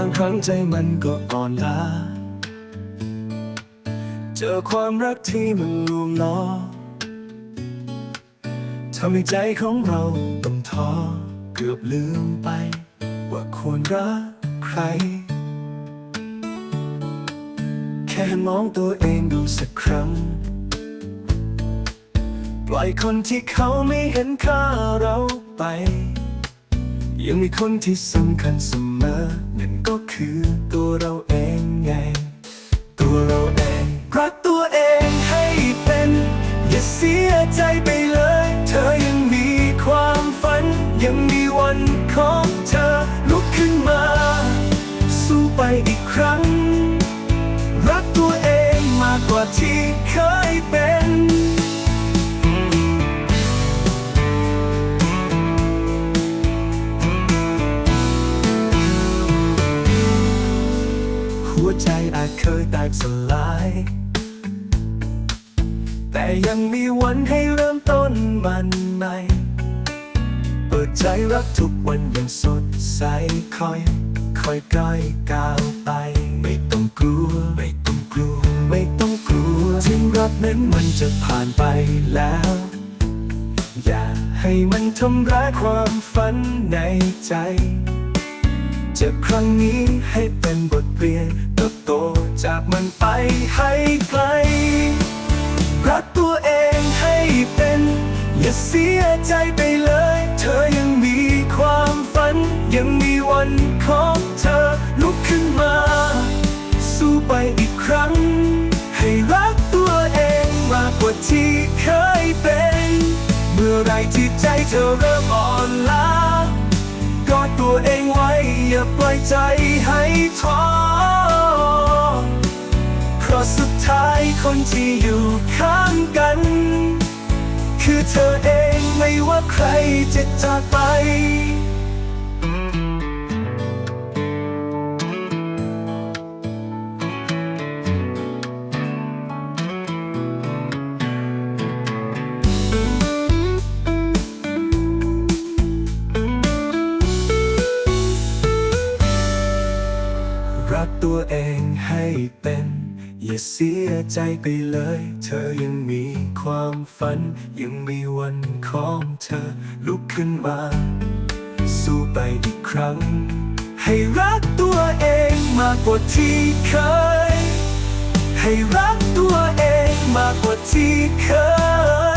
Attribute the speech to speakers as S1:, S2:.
S1: างครั้งใจมันก็อ่อนล้า เจอความรักที่มันลวงล้อทำให้ใจของเราต้องท้อเกือบลืมไป ว่าควรรักใคร แค่มองตัวเองดูสักครั้ง ปล่อยคนที่เขาไม่เห็นค่าเราไป ยังมีคนที่สำคัญเสมอ นั่นก็คือตัวเราเองไง ตัวเราเอง รักตัวเองให้เป็น อย่าเสียใจไปเลย เธอยังมีความฝัน ยังมีวันของเธอ ลุกขึ้นมา สู้ไปอีกครั้ง รักตัวเองมากกว่าที่เคยเป็น หัวใจอาจเคยแตกสลาย แต่ยังมีวันให้เริ่มต้นมันใหม่ เปิดใจรักทุกวันย่างสดใสคอย คอยก้อยก้าวไป ไม่ต้องกลัว ไม่ต้องกลัว ไม่ต้องกลัวถึงรักนั้นมันจะผ่านไปแล้ว อย่าให้มันทำร้ายความฝันในใจ จากครั้งนี้ให้เป็นบทเรียนเติบโตจากมันไปให้ไกล รักตัวเองให้เป็น อย่าเสียใจไปเลย เธอยังมีความฝัน ยังมีวันของเธอลุกขึ้นมา สู้ไปอีกครั้ง ให้รักตัวเองมากกว่าที่เคยเป็น เมื่อไรที่ใจเธอเริ่มอ่อนล้า กอดตัวเองไว้ อย่าปล่อยใจให้ท้อเพราะสุดท้ายคนที่อยู่ข้างกัน คือเธอเองไม่ว่าใครจะจากไป ตัวเองให้เป็น อย่าเสียใจไปเลย เธอยังมีความฝัน ยังมีวันของเธอ ลุกขึ้นมา สู้ไปอีกครั้ง ให้รักตัวเองมากกว่าที่เคย ให้รักตัวเองมากกว่าที่เคย